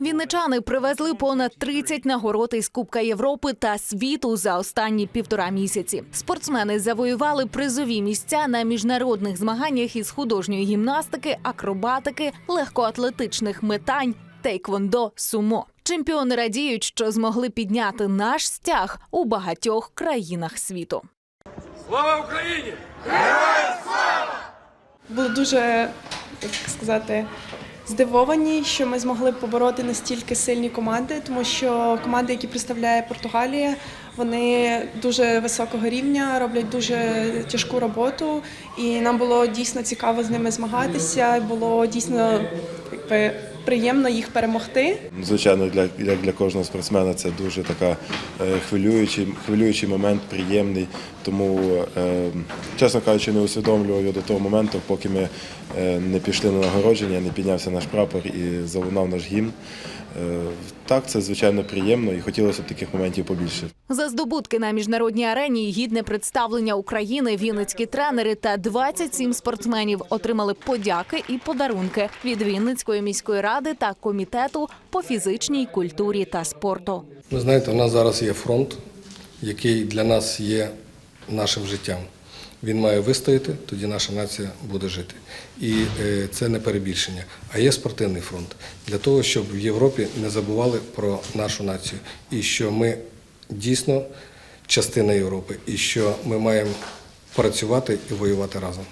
Вінничани привезли понад 30 нагород із Кубка Європи та світу за останні півтора місяці. Спортсмени завоювали призові місця на міжнародних змаганнях із художньої гімнастики, акробатики, легкоатлетичних метань, тейквондо, сумо. Чемпіони радіють, що змогли підняти наш стяг у багатьох країнах світу. Слава Україні! були дуже, як сказати, здивовані, що ми змогли побороти настільки сильні команди, тому що команди, які представляє Португалія, вони дуже високого рівня, роблять дуже тяжку роботу, і нам було дійсно цікаво з ними змагатися. Було дійсно якби, приємно їх перемогти. Звичайно, для, як для кожного спортсмена це дуже така е, хвилюючий, хвилюючий момент, приємний. Тому, е, чесно кажучи, не усвідомлював його до того моменту, поки ми е, не пішли на нагородження, не піднявся наш прапор і залунав наш гімн. Е, так, це звичайно приємно і хотілося б таких моментів побільше. За здобутки на міжнародній арені і гідне представлення України вінницькі тренери та 27 спортсменів отримали подяки і подарунки від Вінницької міської ради та комітету по фізичній культурі та спорту. Ви знаєте, у нас зараз є фронт, який для нас є нашим життям. Він має вистояти, тоді наша нація буде жити. І е, це не перебільшення. А є спортивний фронт для того, щоб в Європі не забували про нашу націю. І що ми дійсно частина Європи, і що ми маємо працювати і воювати разом.